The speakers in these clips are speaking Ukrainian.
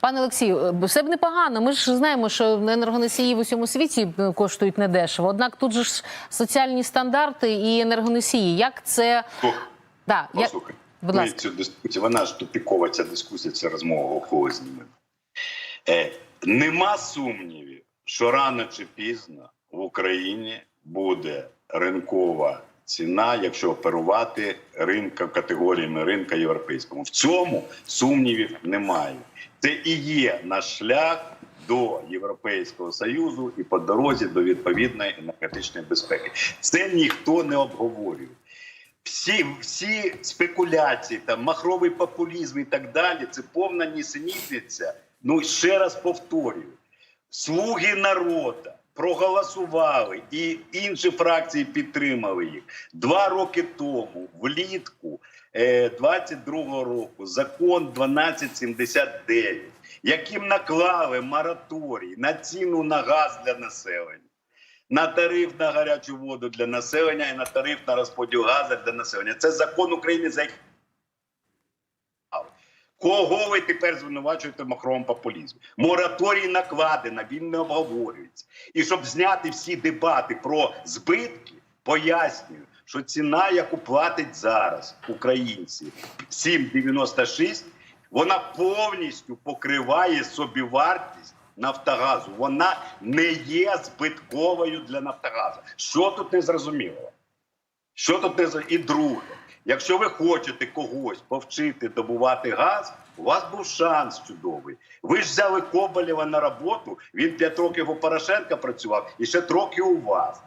Пане Олексію, е, все б непогано. Ми ж знаємо, що енергоносії в усьому світі е, коштують недешево. Однак тут же ж соціальні стандарти і енергоносії. Як це да. Послухай, Будь ласка. цю дискусію, вона ж тупікова ця дискусія, це розмова около знімемо. Е, нема сумнівів, що рано чи пізно в Україні буде ринкова ціна, якщо оперувати ринка категоріями ринка європейському. В цьому сумнівів немає. Це і є наш шлях до Європейського союзу і по дорозі до відповідної енергетичної безпеки. Це ніхто не обговорює всі, всі спекуляції, там махровий популізм і так далі, це повна нісенітниця. Ну ще раз повторюю: слуги народу проголосували, і інші фракції підтримали їх два роки тому, влітку е, 22-го року, закон 1279, яким наклали мораторій на ціну на газ для населення на тариф на гарячу воду для населення і на тариф на розподіл газу для населення. Це закон України за який- Кого ви тепер звинувачуєте в махровому популізмі? Мораторій накладено, він не обговорюється. І щоб зняти всі дебати про збитки, пояснюю, що ціна, яку платять зараз українці, 7,96, вона повністю покриває собівартість Нафтогазу. Вона не є збитковою для Нафтогазу. Що тут не зрозуміло? Що тут не І друге, якщо ви хочете когось повчити добувати газ, у вас був шанс чудовий. Ви ж взяли Коболєва на роботу, він 5 років у Порошенка працював і ще трохи у вас.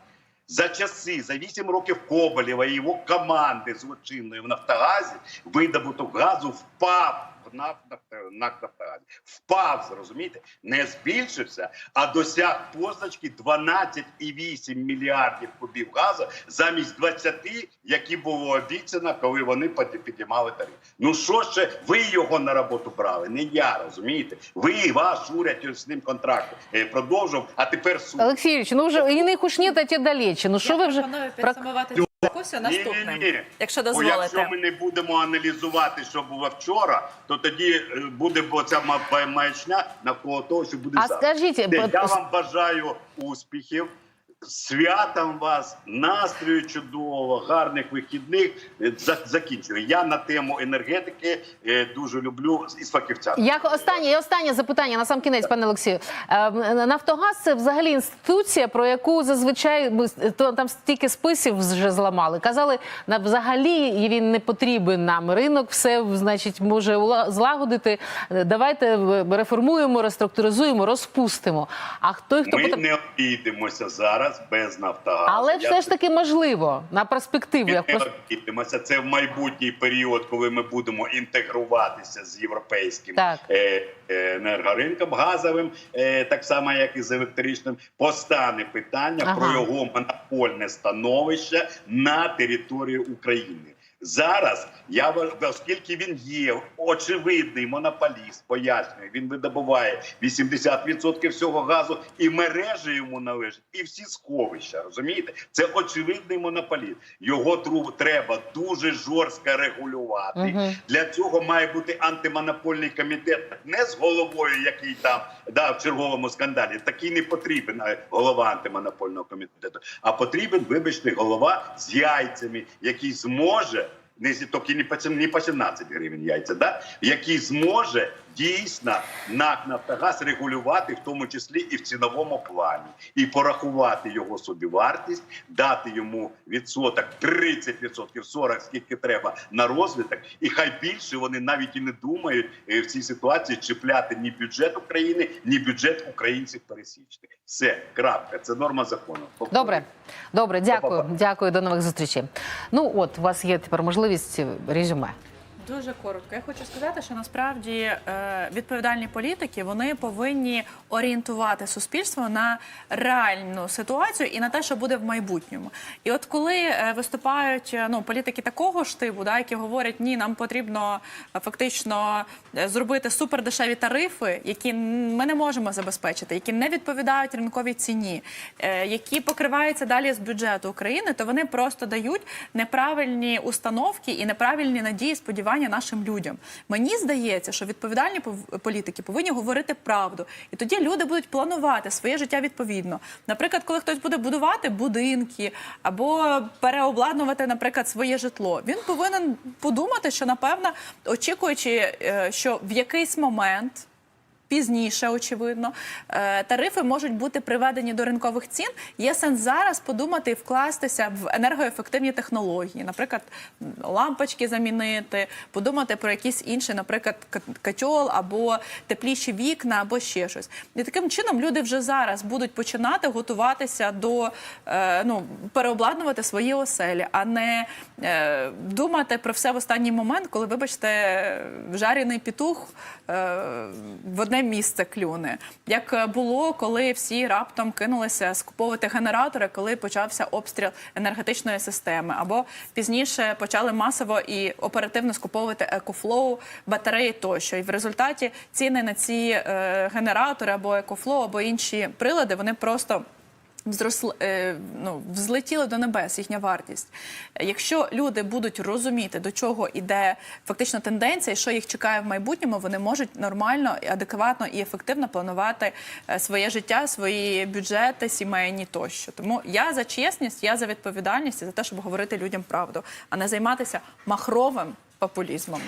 За часи, за 8 років Коболєва і його команди злочинної в Нафтогазі видобуток газу впав наф- Нафтогазі. Впав, зрозумієте? Не збільшився, а досяг позначки 12,8 мільярдів кубів газу замість 20, які було обіцяно, коли вони підіймали тариф. Ну що ще, ви його на роботу брали, не я, розумієте? Ви, ваш уряд з ним контракт е, продовжив, а тепер суд. Олексійович, ну вже іних уж нет, а ті далече. Ну що ви вже дискусію наступним, якщо Бо дозволите. якщо ми не будемо аналізувати, що було вчора, то тоді е, буде бо ця маячня навколо того, що буде А завтра. скажіть, Все, б- я вам бажаю успіхів. Святом вас, настрою чудового, гарних вихідних. Е, Закінчую. Я на тему енергетики е, дуже люблю із фахівцями. Як останнє, і останнє запитання на сам кінець, пане Олексію. Е, Нафтогаз це взагалі інституція, про яку зазвичай то там стільки списів вже зламали. Казали, на взагалі він не потрібен нам. Ринок все значить може злагодити. Давайте реформуємо, реструктуризуємо, розпустимо. А хто хто Ми потр- не обійдемося зараз без Нафтогазу. але Я все ж таки можливо на перспективу. Ми не просто- Це в майбутній період, коли ми будемо інтегруватися з європейським Так. е, е, енергоринком газовим, е, так само як і з електричним, постане питання Ага. про його монопольне становище на території України. Зараз я оскільки він є очевидний монополіст, пояснюю, він видобуває 80% всього газу, і мережі йому належать, і всі сховища. Розумієте, це очевидний монополіст. Його тру- треба дуже жорстко регулювати. Мгм. Для цього має бути антимонопольний комітет не з головою, який там да, в черговому скандалі. Такий не потрібен голова антимонопольного комітету, а потрібен, вибачте, голова з яйцями, який зможе. Не тільки не по 17 гривень яйця, да? який зможе дійсно НАК Нафтогаз регулювати, в тому числі і в ціновому плані, і порахувати його собівартість, дати йому відсоток 30%, 40%, скільки треба на розвиток, і хай більше вони навіть і не думають е, в цій ситуації чіпляти ні бюджет України, ні бюджет українців пересічних. Все, крапка. Це норма закону. Добре, добре, дякую. Па-па-па. Дякую, до нових зустрічей. Ну от у вас є тепер можливість е, резюме. Дуже коротко. Я хочу сказати, що насправді е, відповідальні політики вони повинні орієнтувати суспільство на реальну ситуацію і на те, що буде в майбутньому. І от коли е, виступають е, ну політики такого ж типу, да, які говорять, ні, нам потрібно фактично зробити супердешеві тарифи, які ми не можемо забезпечити, які не відповідають ринковій ціні, які покриваються далі з бюджету України, то вони просто дають неправильні установки і неправильні надії, сподівання харчування нашим людям. Мені здається, що відповідальні політики повинні говорити правду, і тоді люди будуть планувати своє життя відповідно. Наприклад, коли хтось буде будувати будинки або переобладнувати, наприклад, своє житло, він повинен подумати, що напевно, очікуючи, е, що в якийсь момент. Пізніше, очевидно, е, тарифи можуть бути приведені до ринкових цін. Є сенс зараз подумати і вкластися в енергоефективні технології, наприклад, лампочки замінити, подумати про якісь інші, наприклад, к- або тепліші вікна, або ще щось. І таким чином люди вже зараз будуть починати готуватися до е, ну, переобладнувати свої оселі, а не е, думати про все в останній момент, коли, вибачте, жарений петух е, в одне місце клюне. Як е, було, коли всі раптом кинулися скуповувати генератори, коли почався обстріл енергетичної системи, або пізніше почали масово і оперативно скуповувати екофлоу, батареї тощо. І в результаті ціни на ці е, генератори або екофлоу, або інші прилади, вони просто Взросли, е, ну, взлетіли до небес їхня вартість. Якщо люди будуть розуміти, до чого йде фактично тенденція, що їх чекає в майбутньому, вони можуть нормально, адекватно і ефективно планувати е, своє життя, свої бюджети, сімейні тощо. Тому я за чесність, я за відповідальність за те, щоб говорити людям правду, а не займатися махровим популізмом.